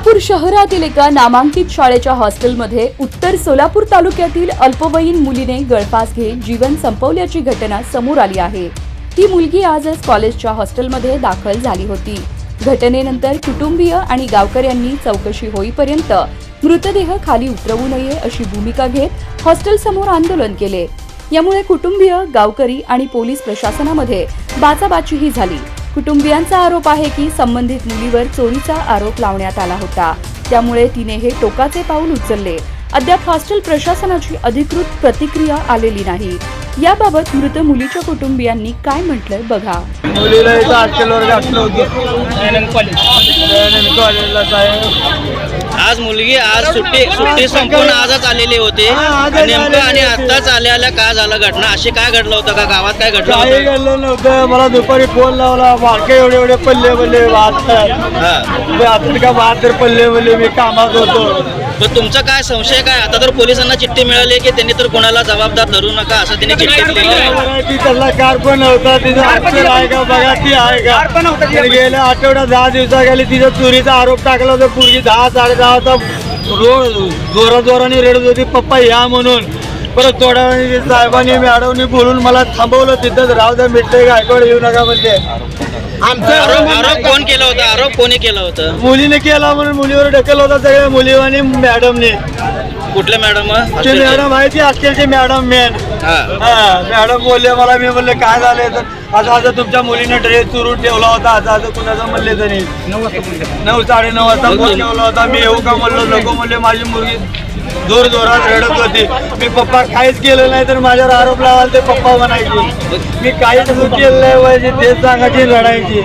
सोलापूर शहरातील एका नामांकित शाळेच्या हॉस्टेलमध्ये उत्तर सोलापूर तालुक्यातील अल्पवयीन मुलीने गळफास घेत जीवन संपवल्याची घटना समोर आली आहे. ही मुलगी आजच कॉलेजच्या हॉस्टेलमध्ये दाखल झाली होती. घटनेनंतर कुटुंबीय आणि गावकऱ्यांनी चौकशी होईपर्यंत मृतदेह खाली उतरवू नये अशी भूमिका घेत हॉस्टेल समोर आंदोलन केले. यामुळे कुटुंबीय गावकरी आणि पोलीस प्रशासनामध्ये बाचाबाचीही झाली. कुटुंबियांचा आरोप आहे की संबंधित मुलीवर चोरीचा आरोप लावण्यात आला होता. त्यामुळे तिने हे टोकाचे पाऊल उचलले. अद्याप हॉस्टेल प्रशासनाची अधिकृत प्रतिक्रिया आलेली नाही. याबाबत मृत मुलीच्या कुटुंबियांनी काय म्हटलंय बघा. मुलीला इथं हॉस्टेलवर घातलं होतं. कॉलेज. कॉलेजला मुलगी आज सुट्टी सुट्टी संपून आजच आलेली होती. नेमकं आणि होती. आत्ताच आल्याला काय झालं घटना? अशी काय घडलं होतं का? गावात काय घडलं काही होतं? घडलं नव्हतं. मला दुपारी फोन लावला. बारके एवढे एवढे पल्ले पल्ले वाहतात हा आता का बहात्तर पल्ले पल्ले मी कामात होतो. पण तुमचा काय संशय काय? आता तर पोलिसांना चिठ्ठी मिळाली की त्यांनी तर कोणाला जबाबदार धरू नका असं त्यांनी चिठ्ठी दिली. ती त्याला कार पण नव्हता तिचा हॉस्टेल आहे का? बघा ती आहे का? तर गेल्या आठवड्यात दहा दिवसाखाली तिचा चोरीचा आरोप टाकला होता. पूर्वी दहा साडे दहा वाजता रोज जोरा जोराने रडत होती. पप्पा या म्हणून. परत थोड्या वेळाने साहेबांनी मॅडमनी बोलून मला थांबवलं तिथंच. राहू द्या मिटले गायकवाड येऊ नका म्हणजे आरोप आरोप कोण केला होता? आरोप कोणी केला होता? मुलीने केला म्हणून मुलीवर ढकल होता सगळ्या मुली आणि मॅडमने. कुठल्या मॅडम ते मॅडम आहे ती अखेरचे मॅडम मेन हा मॅडम बोलले मला मी म्हणले काय झालंय? तर असं असं तुमच्या मुलीने ड्रेस चुरून ठेवला होता असं असं कुणाचं म्हणले तरी. नऊ साडे नऊ वाजता फोन ठेवला होता मी येऊ का? म्हणलो नको म्हणले माझी मुलगी जोर जोरात रडत होती. मी पप्पा काहीच केलं नाही तर माझ्यावर आरोप लावाल ते पप्पा म्हणायचे. मी काहीच केलं नाही पाहिजे तेच सांगायची रडायची